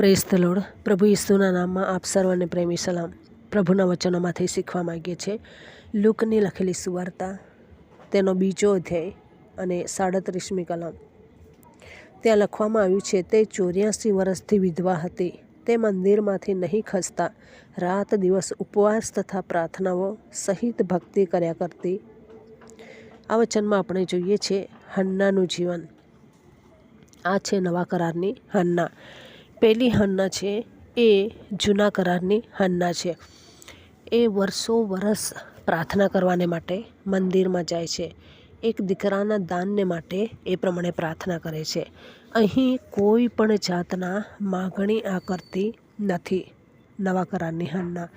Press the પ્રભુ ઈસુના નામમાં આપ સર્વને પ્રેમી સલામ. પ્રભુના વચનોમાંથી શીખવા માગીએ છીએ. લુકની લખેલી સુવાર્તા, તેનો બીજો અધ્યાય અને સાડત્રીસમી કલમ. ત્યાં લખવામાં આવ્યું છે, તે ચોર્યાસી વર્ષથી વિધવા હતી. તે મંદિરમાંથી નહીં ખસતા. રાત દિવસ ઉપવાસ તથા પ્રાર્થનાઓ સહિત ભક્તિ કર્યા કરતી. આ વચનમાં આપણે જોઈએ છીએ, હન્નાનું જીવન. આ છે નવા કરારની હન્ના. પહેલી હન્ના છે, એ જૂના કરારની હન્ના છે. એ વર્ષો વરસ પ્રાર્થના કરવાને માટે મંદિરમાં જાય છે. એક દીકરાના દાનને માટે એ પ્રમાણે પ્રાર્થના કરે છે. અહીં કોઈ પણ જાતના માગણી આ નથી નવા કરારની હન્ના.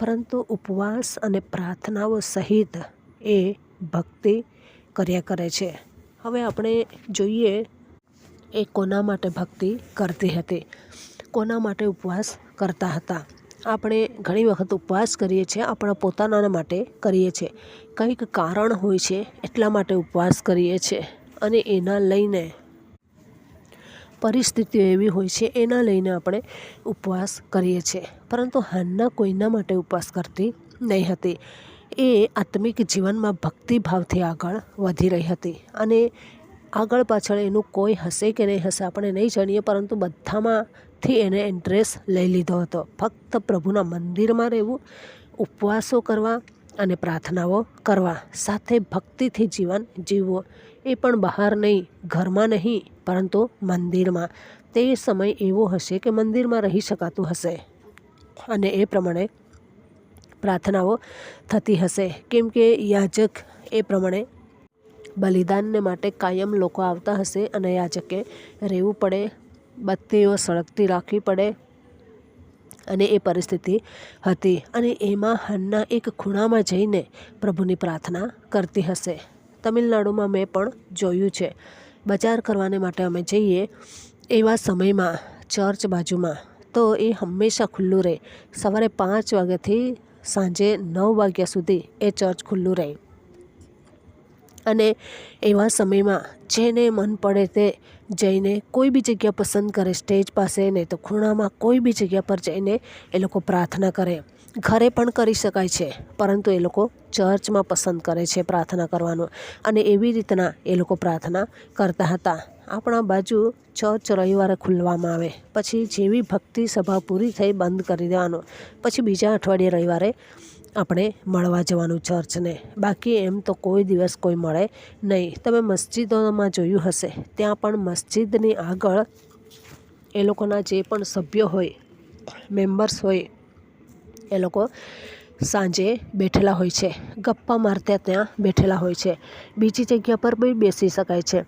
પરંતુ ઉપવાસ અને પ્રાર્થનાઓ સહિત એ ભક્તિ કર્યા કરે છે. હવે આપણે જોઈએ એ કોના માટે ભક્તિ કરતી હતી? કોના માટે ઉપવાસ કરતા હતા? આપણે ઘણી વખત ઉપવાસ કરીએ છીએ, આપણા પોતાના માટે કરીએ છીએ. કંઈક કારણ હોય છે, એટલા માટે ઉપવાસ કરીએ છીએ. અને એના લઈને પરિસ્થિતિઓ એવી હોય છે, એના લઈને આપણે ઉપવાસ કરીએ છીએ. પરંતુ હાલના કોઈના માટે ઉપવાસ કરતી નહીં હતી. એ આત્મિક જીવનમાં ભક્તિભાવથી આગળ વધી રહી હતી. અને આગળ પાછળ એનું કોઈ હશે કે નહીં હશે આપણે નહીં જાણીએ, પરંતુ બધામાંથી એને ઇન્ટરેસ્ટ લઈ લીધો હતો. ફક્ત પ્રભુના મંદિરમાં રહેવું, ઉપવાસો કરવા અને પ્રાર્થનાઓ કરવા. સાથે ભક્તિથી જીવન જીવવું. એ પણ બહાર નહીં, ઘરમાં નહીં, પરંતુ મંદિરમાં. તે સમય એવો હશે કે મંદિરમાં રહી શકાતું હશે. અને એ પ્રમાણે પ્રાર્થનાઓ થતી હશે. કેમ કે યાજક એ પ્રમાણે બલિદાનને માટે કાયમ લોકો આવતા હશે અને યાજકે રહેવું પડે, બત્તીઓ સળગતી રાખવી પડે અને એ પરિસ્થિતિ હતી અને એમાં હન્ના એક ખૂણામાં જઈને પ્રભુની પ્રાર્થના કરતી હશે. તમિલનાડુમાં મેં પણ જોયું છે. બજાર કરવાને માટે અમે જઈએ એવા સમયમાં ચર્ચ બાજુમાં. તો એ હંમેશા ખુલ્લું રહે. સવારે પાંચ વાગ્યાથી સાંજે નવ વાગ્યા સુધી એ ચર્ચ ખુલ્લું રહે. અને એવા સમયમાં જેને મન પડે તે જઈને કોઈ બી જગ્યા પસંદ કરે, સ્ટેજ પાસે નહીં તો ખૂણામાં કોઈ બી જગ્યા પર જઈને એ લોકો પ્રાર્થના કરે. ઘરે પણ કરી શકાય છે, પરંતુ એ લોકો ચર્ચમાં પસંદ કરે છે પ્રાર્થના કરવાનું. અને એવી રીતના એ લોકો પ્રાર્થના કરતા હતા. આપણા બાજુ ચર્ચ રવિવારે ખુલવામાં આવે, પછી જેવી ભક્તિ સભા પૂરી થઈ બંધ કરી દેવાનું. પછી બીજા અઠવાડિયે રવિવારે આપણે મળવા જવાનું ચર્ચને બાકી એમ તો કોઈ દિવસ કોઈ મળે નહીં. તમે મસ્જિદોમાં જોયું હશે. ત્યાં પણ મસ્જિદની આગળ એ લોકોના જે પણ સભ્યો હોય મેમ્બર્સ હોય, એ લોકો સાંજે બેઠેલા હોય છે. ગપ્પા મારતા ત્યાં બેઠેલા હોય છે. બીજી જગ્યા પર બી બેસી શકાય છે.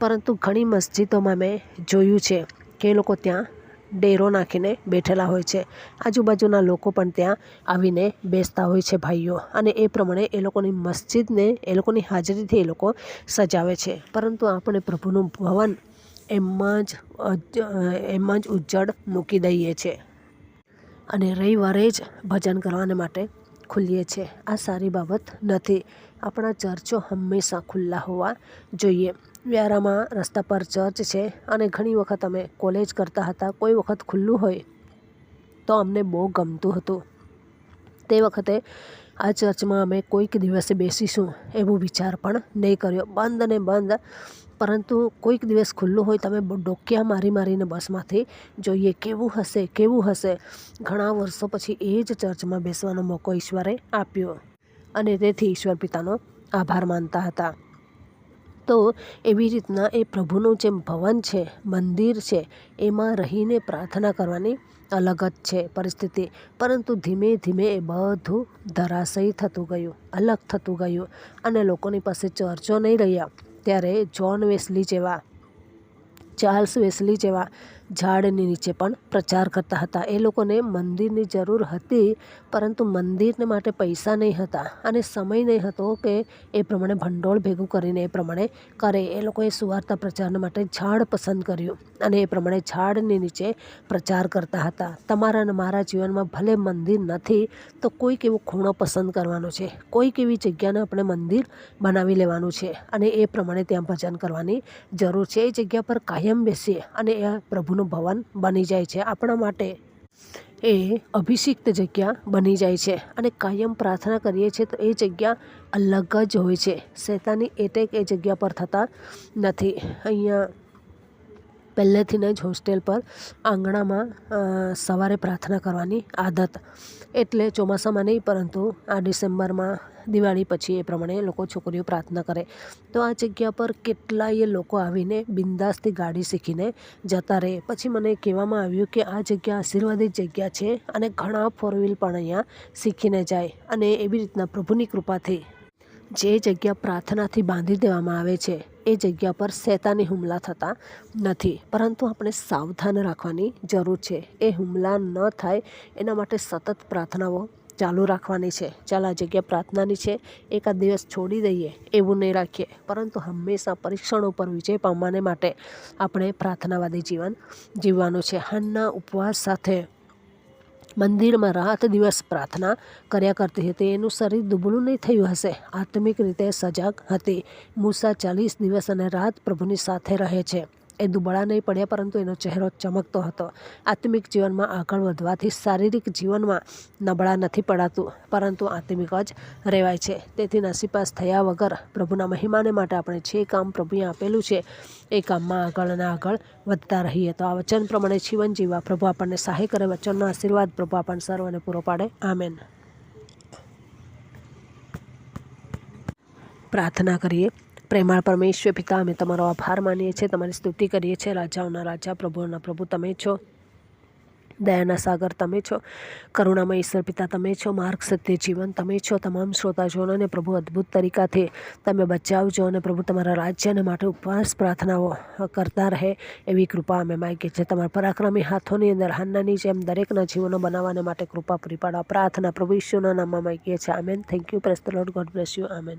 પરંતુ ઘણી મસ્જિદોમાં મેં જોયું છે કે એ લોકો ત્યાં ડેરો નાખીને બેઠેલા હોય છે. આજુબાજુના લોકો પણ ત્યાં આવીને બેસતા હોય છે ભાઈઓ. અને એ પ્રમાણે એ લોકોની મસ્જિદને, એ લોકોની હાજરીથી એ લોકો સજાવે છે. પરંતુ આપણે પ્રભુનું ભવન એમાં જ એમાં જ ઉજ્જડ મૂકી દઈએ છીએ અને રવિવારે જ ભજન કરવાને માટે ખુલીએ છીએ આ સારી બાબત નથી. આપણા ચર્ચો હંમેશા ખુલ્લા હોવા જોઈએ. વ્યારામાં રસ્તા પર ચર્ચ છે અને ઘણી વખત અમે કોલેજ કરતા હતા. કોઈ વખત ખુલ્લું હોય તો અમને બહુ ગમતું હતું. તે વખતે આ ચર્ચમાં અમે કોઈક દિવસે બેસીશું એવો વિચાર પણ નહીં કર્યો. બંધ ને બંધ. પરંતુ કોઈક દિવસ ખુલ્લું હોય તમે ડોકિયા મારી મારીને બસમાંથી જોઈએ કેવું હશે કેવું હશે. ઘણા વર્ષો પછી એ જ ચર્ચમાં બેસવાનો મોકો ઈશ્વરે આપ્યો. અને તેથી ઈશ્વર પિતાનો આભાર માનતા હતા. તો એવી રીતના એ પ્રભુનું જેમ ભવન છે, મંદિર છે, એમાં રહીને પ્રાર્થના કરવાની અલગ જ છે પરિસ્થિતિ. પરંતુ ધીમે ધીમે એ બધું ધરાશયી થતું ગયું, અલગ થતું ગયું અને લોકોની પાસે ચર્ચો નહીં રહ્યા. ત્યારે જ્હોન વેસ્લી જેવા, ચાર્લ્સ વેસ્લી જેવા ઝાડની નીચે પણ પ્રચાર કરતા હતા. એ લોકોને મંદિરની જરૂર હતી, પરંતુ મંદિરને માટે પૈસા નહીં હતા અને સમય નહીં હતો કે એ પ્રમાણે ભંડોળ ભેગું કરીને એ પ્રમાણે કરે. એ લોકોએ સુવાર્તા પ્રચારના માટે ઝાડ પસંદ કર્યું અને એ પ્રમાણે ઝાડની નીચે પ્રચાર કરતા હતા. તમારા અને મારા જીવનમાં ભલે મંદિર નથી, તો કોઈક એવો ખૂણો પસંદ કરવાનો છે. કોઈક એવી જગ્યાને આપણે મંદિર બનાવી લેવાનું છે અને એ પ્રમાણે ત્યાં ભજન કરવાની જરૂર છે. એ જગ્યા પર કાયમ બેસીએ અને એ પ્રભુનું પ્રભુનું ભવન બની જાય છે. આપણા માટે એ અભિષિક્ત જગ્યા બની જાય છે અને કાયમ પ્રાર્થના કરીએ છીએ તો એ જગ્યા અલગ જ હોય છે. શેતાની એટેક એ જગ્યા પર થતા નથી. અહીંયા પહેલેથી જ હોસ્ટેલ પર આંગણામાં સવારે પ્રાર્થના કરવાની આદત. એટલે ચોમાસામાં નહીં, પરંતુ આ ડિસેમ્બરમાં દિવાળી પછી એ પ્રમાણે લોકો છોકરીઓ પ્રાર્થના કરે. તો આ જગ્યા પર કેટલાય લોકો આવીને બિંદાસથી ગાડી શીખીને જતા રહે. પછી મને કહેવામાં આવ્યું કે આ જગ્યા આશીર્વાદિત જગ્યા છે અને ઘણા ફોર વ્હીલ પણ અહીંયા શીખીને જાય અને એવી રીતના પ્રભુની કૃપાથી જે જગ્યા પ્રાર્થનાથી બાંધી દેવામાં આવે છે, એ જગ્યા પર શેતાની હુમલા થતા નથી. પરંતુ આપણે સાવધાન રાખવાની જરૂર છે. એ હુમલા ન થાય એના માટે સતત પ્રાર્થનાઓ ચાલુ રાખવાની છે. ચાલ આ જગ્યા પ્રાર્થનાની છે. એકાદ દિવસ છોડી દઈએ, એવું નહીં રાખીએ. પરંતુ હંમેશા પરીક્ષણો પર વિજય પામવાને માટે આપણે પ્રાર્થનાવાદી જીવન જીવવાનું છે. હાનના ઉપવાસ સાથે મંદિરમાં રાત દિવસ પ્રાર્થના કર્યા કરતી હતી. એનું શરીર દુબળું નહીં થયું હશે. આત્મિક રીતે સજાગ હતી. મૂસા ચાલીસ દિવસ અને રાત પ્રભુની સાથે રહે છે. એ દુબળા નહીં પડ્યા, પરંતુ એનો ચહેરો ચમકતો હતો. આત્મિક જીવનમાં આગળ વધવાથી શારીરિક જીવનમાં નબળા નથી પડાતું, પરંતુ આત્મિક જ રહેવાય છે. તેથી નસીપાસ થયા વગર પ્રભુના મહિમાને માટે આપણે જે કામ પ્રભુએ આપેલું છે, એ કામમાં આગળ આગળ વધતા રહીએ. તો આ વચન પ્રમાણે જીવન જીવવા પ્રભુ આપણને સહાય કરે, વચનનો આશીર્વાદ પ્રભુ આપણને સર્વને પૂરો પાડે. આમેન. પ્રાર્થના કરીએ. પ્રેમાળ પરમેશ્વર પિતા, અમે તમારો આભાર માનીએ છીએ, તમારી સ્તુતિ કરીએ છીએ. રાજાઓના રાજા, પ્રભુઓના પ્રભુ તમે છો. દયાના સાગર તમે છો. કરુણામાં ઈશ્વર પિતા તમે છો. માર્ગ, સત્ય, જીવન તમે છો. તમામ શ્રોતાજનોને પ્રભુ અદ્ભુત તરીકાથી તમે બચાવજો અને પ્રભુ તમારા રાજ્યને માટે ઉપવાસ પ્રાર્થનાઓ કરતા રહે એવી કૃપા અમે માગીએ છીએ. તમારા પરાક્રમી હાથોની અંદર, હાનાની જેમ દરેકના જીવનો બનાવવાને માટે કૃપા પૂરી પાડવા પ્રાર્થના પ્રભુ ઈશ્વરના નામમાં માગીએ છીએ. Amen. Thank you praise the Lord God bless you amen